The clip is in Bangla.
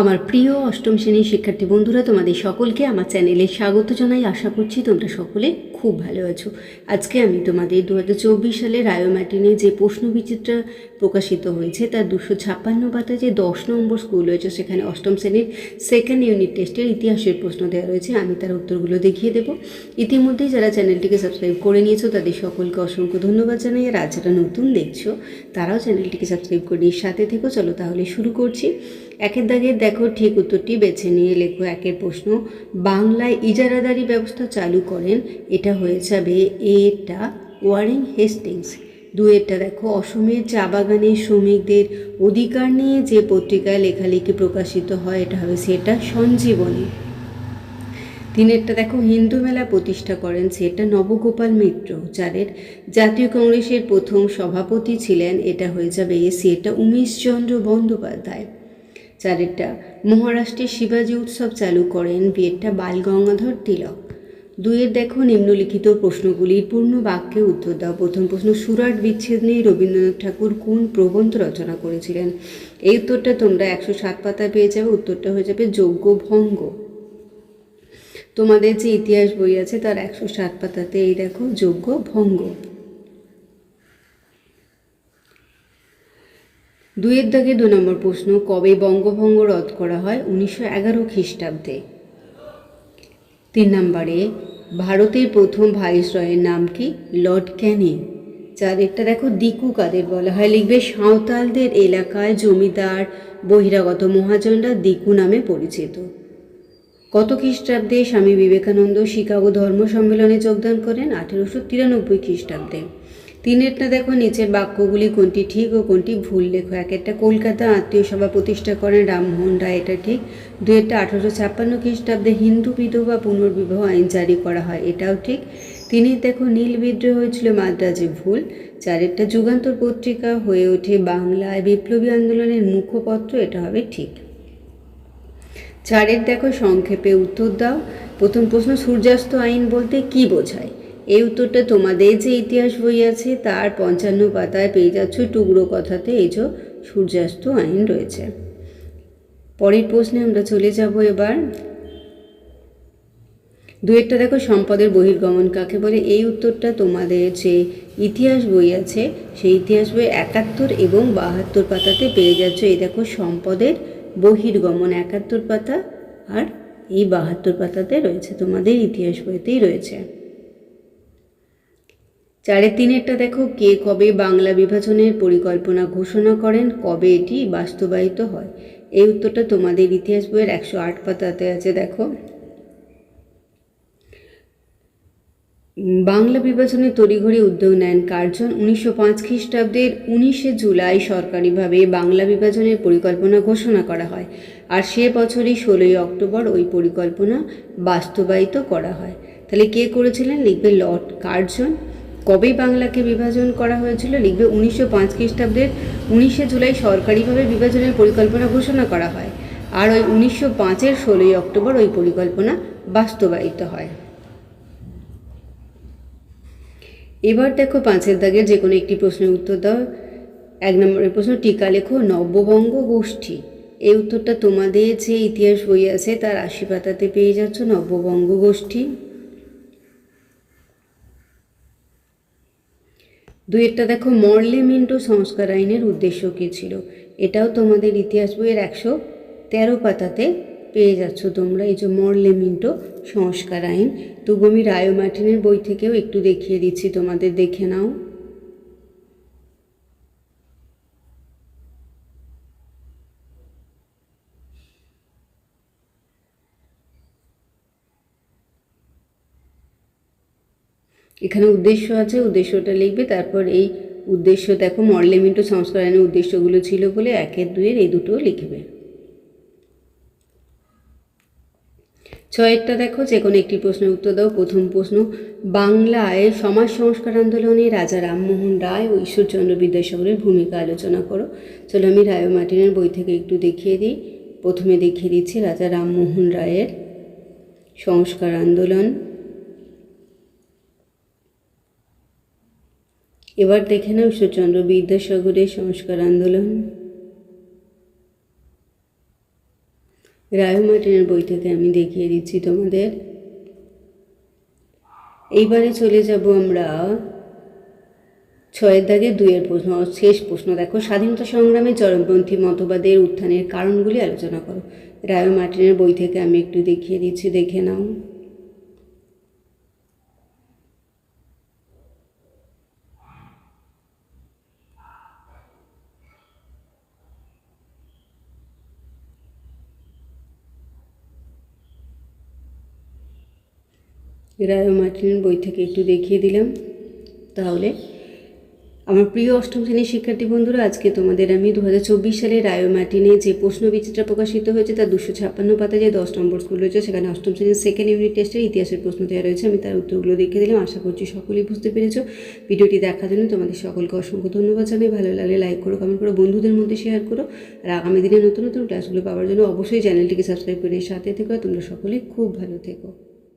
আমার প্রিয় অষ্টম শ্রেণির শিক্ষার্থী বন্ধুরা, তোমাদের সকলকে আমার চ্যানেলে স্বাগত জানাই। আশা করছি তোমরা সকলে খুব ভালো আছো। আজকে আমি তোমাদের দু হাজার চব্বিশ সালে রায়োম্যাটিনে যে প্রশ্ন বিচিত্রা প্রকাশিত হয়েছে, তার দুশো ছাপ্পান্ন পাতা যে দশ নম্বর স্কুল রয়েছে, সেখানে অষ্টম শ্রেণির সেকেন্ড ইউনিট টেস্টের ইতিহাসের প্রশ্ন দেওয়া রয়েছে। আমি তার উত্তরগুলো দেখিয়ে দেবো। ইতিমধ্যেই যারা চ্যানেলটিকে সাবস্ক্রাইব করে নিয়েছো, তাদের সকলকে অসংখ্য ধন্যবাদ জানাই। আর আজ যারা নতুন দেখছ, তারাও চ্যানেলটিকে সাবস্ক্রাইব করে নিয়ে সাথে থেকো। চলো তাহলে শুরু করছি। একের দাগে দেখো, ঠিক উত্তরটি বেছে নিয়ে লেখো। একের প্রশ্ন, বাংলায় ইজারাদারি ব্যবস্থা চালু করেন, এটা হয়ে যাবে এটা ওয়ারেন হেস্টিংস। দুয়েরটা দেখো, অসমের চা বাগানের শ্রমিকদের অধিকার নিয়ে যে পত্রিকায় লেখালেখি প্রকাশিত হয়, এটা হবে সেটা সঞ্জীবনী। তিনেরটা দেখো, হিন্দু মেলা প্রতিষ্ঠা করেন সেটা নবগোপাল মিত্র চারের জাতীয় কংগ্রেসের প্রথম সভাপতি ছিলেন, এটা হয়ে যাবে সেটা উমেশচন্দ্র বন্দ্যোপাধ্যায়। চারেরটা, মহারাষ্ট্রে শিবাজি উৎসব চালু করেন, বিয়েরটা বাল গঙ্গাধর তিলক। দুইয়ের দেখো নিম্নলিখিত প্রশ্নগুলির পূর্ণ বাক্যে উত্তর দাও। প্রথম প্রশ্ন, সুরাট বিচ্ছেদ নিয়ে রবীন্দ্রনাথ ঠাকুর কোন প্রবন্ধ রচনা করেছিলেন? এই উত্তরটা তোমরা একশো সাত পাতায় পেয়ে যাবে, উত্তরটা হয়ে যাবে যোগ্য ভঙ্গ। তোমাদের যে ইতিহাস বই আছে তার একশো সাত পাতাতে এই দেখো যোগ্য ভঙ্গ। দুইয়ের দাগে দু নম্বর প্রশ্ন, কবে বঙ্গভঙ্গ রদ করা হয়? উনিশশো এগারো খ্রিস্টাব্দে। তিন নম্বরে, ভারতের প্রথম ভাইসরয়ের নাম কি? Lord Canning. চারেরটা দেখো, দিকু কাদের বলা হয়? লিখবে, সাঁওতালদের এলাকায় জমিদার, বহিরাগত মহাজনরা দিকু নামে পরিচিত। কত খ্রিস্টাব্দে স্বামী বিবেকানন্দ শিকাগো ধর্ম সম্মেলনে যোগদান করেন? আঠেরোশো তিরানব্বই খ্রিস্টাব্দে। তিনেরটা দেখো, নিচের বাক্যগুলি কোনটি ঠিক ও কোনটি ভুল লেখো। এক একটা কলকাতা আত্মীয় সভা প্রতিষ্ঠা করেন রামমোহন রায়, এটা ঠিক। দু একটা আঠারোশো ছাপ্পান্ন খ্রিস্টাব্দে হিন্দু বিধবা পুনর্বিবাহ আইন জারি করা হয়, এটাও ঠিক। তিনি দেখো, নীল বিদ্রোহ হয়েছিল, মাদ্রাজে ভুল। চারেরটা যুগান্তর পত্রিকা হয়ে ওঠে, বাংলায় বিপ্লবী আন্দোলনের মুখপত্র, এটা হবে ঠিক। চারের দেখো, সংক্ষেপে উত্তর দাও। প্রথম প্রশ্ন, সূর্যাস্ত আইন বলতে কি বোঝায়? এই উত্তরটা তোমাদের যে ইতিহাস বই আছে, তার পঞ্চান্ন পাতায় পেয়ে যাচ্ছ টুকরো কথাতে। এই যে সূর্যাস্ত আইন রয়েছে। পরের প্রশ্নে আমরা চলে যাব এবার। দু একটা দেখো, সম্পদের বহির্গমন কাকে বলে? এই উত্তরটা তোমাদের যে ইতিহাস বই আছে, সেই ইতিহাস বই একাত্তর এবং বাহাত্তর পাতাতে পেয়ে যাচ্ছ। এই দেখো, সম্পদের বহির্গমন একাত্তর পাতা, আর এই বাহাত্তর পাতাতে রয়েছে, তোমাদের ইতিহাস বইতেই রয়েছে। চারের তিনেরটা দেখো কে কবে বাংলা বিভাজনের পরিকল্পনা ঘোষণা করেন, কবে এটি বাস্তবায়িত হয়। এই উত্তরটা তোমাদের ইতিহাস বইয়ের একশো আট পাতাতে আছে, দেখো। বাংলা বিভাজনের তড়িঘড়ি উদ্যোগ নেন কার্জন উনিশশো পাঁচ খ্রিস্টাব্দের উনিশে জুলাই সরকারিভাবে বাংলা বিভাজনের পরিকল্পনা ঘোষণা করা হয় আর সে বছরই ষোলোই অক্টোবর ওই পরিকল্পনা বাস্তবায়িত করা হয়। তাহলে কে করেছিলেন? লিখবে লর্ড কার্জন। কবে বাংলাকে বিভাজন করা হয়েছিল লিখবে উনিশশো পাঁচ খ্রিস্টাব্দের উনিশে জুলাই সরকারিভাবে বিভাজনের পরিকল্পনা ঘোষণা করা হয়। আর ওই উনিশশো পাঁচের ষোলোই অক্টোবর ওই পরিকল্পনা বাস্তবায়িত হয়। এবার দেখো পাঁচের দাগের যে কোনো একটি প্রশ্নের উত্তর দাও। এক নম্বরের প্রশ্ন, টিকা লেখো নব্যবঙ্গ গোষ্ঠী। এই উত্তরটা তোমাদের যে ইতিহাস বই আছে তার আশি পাতাতে পেয়ে যাচ্ছ নব্যবঙ্গ গোষ্ঠী। দুইয়েরটা দেখো, মরলে মিন্টো সংস্কার আইনের উদ্দেশ্য কী ছিল? এটাও তোমাদের ইতিহাস বইয়ের একশো তেরো পাতাতে পেয়ে যাচ্ছ তোমরা। এই যে মরলে মিন্টো সংস্কার আইন তবু আমি রায় মার্টিনের বই থেকেও একটু দেখিয়ে দিচ্ছি, তোমাদের দেখে নাও। এখানে উদ্দেশ্য আছে, উদ্দেশ্যটা লিখবে, তারপর এই উদ্দেশ্য দেখো মরলেমিন্টো সংস্কার আইনের উদ্দেশ্যগুলো ছিল বলে একের দুইয়ের এই দুটো লিখবে। ছয়েরটা দেখো, যে কোনো একটি প্রশ্নের উত্তর দাও। প্রথম প্রশ্ন বাংলায় সমাজ সংস্কার আন্দোলনে রাজা রামমোহন রায় ও ঈশ্বরচন্দ্র বিদ্যাসাগরের ভূমিকা আলোচনা করো। চলো আমি রায় মার্টিনের বই থেকে একটু দেখিয়ে দিই। প্রথমে দেখিয়ে দিচ্ছি রাজা রামমোহন রায়ের সংস্কার আন্দোলন। এবার দেখে নাও ঈশ্বরচন্দ্র বিদ্যাসাগরের সংস্কার আন্দোলন। রায় মার্টিনের বই থেকে আমি দেখিয়ে দিচ্ছি তোমাদের। এইবারে চলে যাব আমরা ছয়ের দাগে দুইয়ের প্রশ্ন, শেষ প্রশ্ন। দেখো, স্বাধীনতা সংগ্রামে চরমপন্থী মতবাদের উত্থানের কারণগুলি আলোচনা করো। রায় মার্টিনের বই থেকে আমি একটু দেখিয়ে দিচ্ছি, দেখে নাও। রায় মার্টিনের বই থেকে একটু দেখিয়ে দিলাম। তাহলে, আমার প্রিয় অষ্টম শ্রেণির শিক্ষার্থী বন্ধুরা, আজকে তোমাদের আমি দু হাজার চব্বিশ সালে রায় মার্টিনে যে প্রশ্ন বিচিত্রা প্রকাশিত হয়েছে, তার দুশো ছাপ্পান্ন পাতা যে দশ নম্বর স্কুল রয়েছে, সেখানে অষ্টম শ্রেণির সেকেন্ড ইউনিট টেস্টের ইতিহাসের প্রশ্ন দেওয়া রয়েছে। আমি তার উত্তরগুলো দেখিয়ে দিলাম। আশা করছি সকলেই বুঝতে পেরেছ। ভিডিওটি দেখার জন্য তোমাদের সকলকে অসংখ্য ধন্যবাদ জানাই ভালো লাগলে লাইক করো কমেন্ট করো, বন্ধুদের মধ্যে শেয়ার করো। আর আগামী দিনে নতুন নতুন ক্লাসগুলো পাওয়ার জন্য অবশ্যই চ্যানেলটিকে সাবস্ক্রাইব করে সাথে থেকো। তোমরা সকলেই খুব ভালো থেকো।